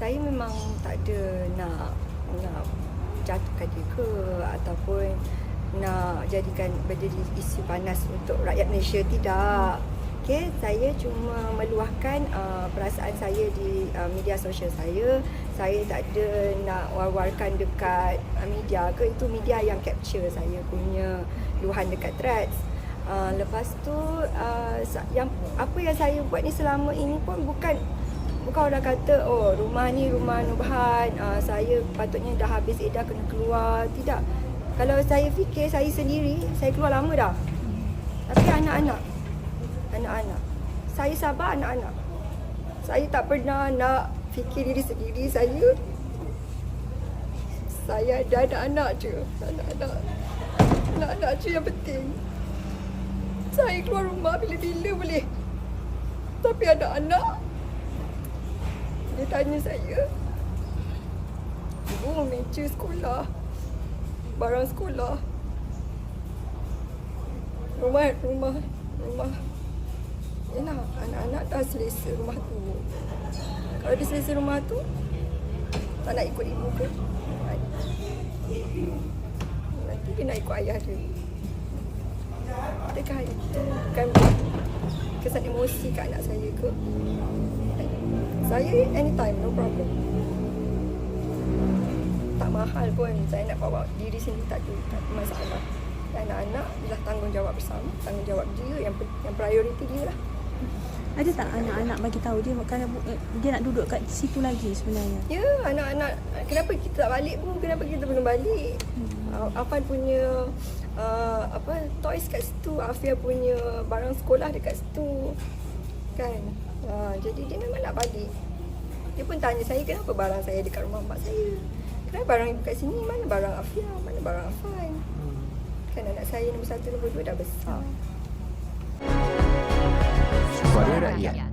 saya memang tak ada nak nak jatuhkan dia ke ataupun nak jadikan menjadi isu panas untuk rakyat Malaysia tidak. Okey, saya cuma meluahkan uh, perasaan saya di uh, media sosial saya. Saya tak ada nak war-warkan dekat uh, media ke itu media yang capture saya punya luahan dekat threads. Uh, lepas tu uh, yang apa yang saya buat ni selama ini pun bukan bukan orang kata oh rumah ni rumah Nurhan uh, saya patutnya dah habis edah kena keluar. Tidak. Kalau saya fikir saya sendiri saya keluar lama dah. Tapi anak-anak anak-anak. Saya sabar anak-anak. Saya tak pernah nak fikir diri sendiri. Saya saya ada anak-anak je. Anak-anak anak-anak je yang penting. Saya keluar rumah bila-bila boleh. Tapi anak-anak tanya saya. Ibu meja sekolah. Barang sekolah. Rumah, rumah, rumah. Yelah, anak-anak dah selesa rumah tu. Kalau dia selesa rumah tu Tak nak ikut ibu ke? Nanti dia nak ikut ayah dia. Adakah itu? Bukan kesan emosi kat anak saya ke saya anytime, no problem. Tak mahal pun saya nak bawa diri sendiri tak ada, tak ada masalah. Anak-anak ialah tanggungjawab bersama, tanggungjawab dia yang yang prioriti dia lah. Ada tak anak-anak bagi tahu dia bu- eh, dia nak duduk kat situ lagi sebenarnya? Ya, anak-anak kenapa kita tak balik pun, kenapa kita belum balik? Hmm. Afan punya uh, apa toys kat situ, Afia punya barang sekolah dekat situ. Kan? Uh, jadi dia memang nak balik. Dia pun tanya saya kenapa barang saya dekat rumah mak saya. Kenapa barang ibu kat sini? Mana barang Afia? Mana barang Afan? Kan anak saya nombor satu, nombor dua dah besar. Suara Rakyat